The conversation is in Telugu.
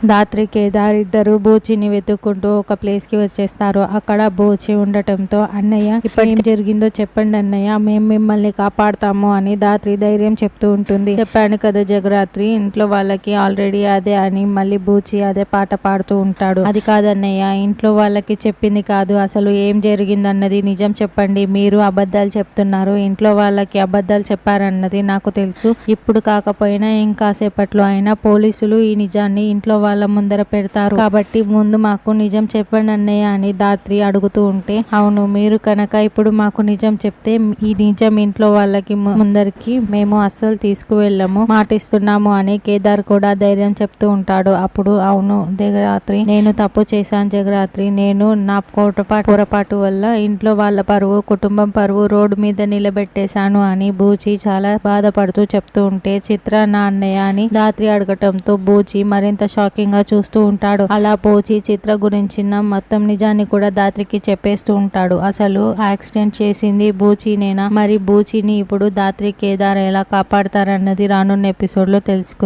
దాత్రి కేదార్ ఇద్దరు బూచిని వెతుక్కుంటూ ఒక ప్లేస్కి వచ్చేస్తారు. అక్కడ బూచి ఉండటంతో అన్నయ్య ఇప్పుడు ఏం జరిగిందో చెప్పండి అన్నయ్య. మేము మిమ్మల్ని కాపాడతాము అని దాత్రి ధైర్యం చెప్తూ ఉంటుంది. చెప్పాను కదా జగరాత్రి ఇంట్లో వాళ్ళకి ఆల్రెడీ అదే అని మళ్ళీ బూచి అదే పాట పాడుతూ ఉంటాడు. అది కాదన్నయ్య ఇంట్లో వాళ్ళకి చెప్పింది కాదు. అసలు ఏం జరిగిందన్నది నిజం చెప్పండి. మీరు అబద్ధాలు చెప్తున్నారు. ఇంట్లో వాళ్ళకి అబద్ధాలు చెప్పారన్నది నాకు తెలుసు. ఇప్పుడు కాకపోయినా ఇంకాసేపట్లో అయినా పోలీసులు ఈ నిజాన్ని ఇంట్లో వాళ్ళ ముందర పెడతారు. కాబట్టి ముందు మాకు నిజం చెప్పండి అన్నయ్య అని దాత్రి అడుగుతూ ఉంటే అవును మీరు కనుక ఇప్పుడు మాకు నిజం చెప్తే ఈ నిజం ఇంట్లో వాళ్ళకి ముందరికి మేము అస్సలు తీసుకువెళ్ళము మాటిస్తున్నాము అని కేదార్ కూడా ధైర్యం చెప్తూ ఉంటాడు. అప్పుడు అవును జగరాత్రి నేను తప్పు చేశాను జగరాత్రి నేను నా కోటపాటు పొరపాటు వల్ల ఇంట్లో వాళ్ళ పరువు కుటుంబం పరువు రోడ్డు మీద నిలబెట్టేశాను అని బూచి చాలా బాధపడుతూ చెప్తూ ఉంటే చిత్ర నా అన్నయ్య అని దాత్రి అడగటంతో బూచి మరింత షాక్ గా చూస్తూ ఉంటాడు. అలా పోచి చిత్ర గురించిన మొత్తం నిజాన్ని కూడా దాత్రికి చెప్పేస్తూ ఉంటాడు. అసలు యాక్సిడెంట్ చేసింది బూచినేనా? మరి బూచిని ఇప్పుడు దాత్రి కేదార్ ఎలా కాపాడతారన్నది రానున్న ఎపిసోడ్లో తెలుసుకుందాం.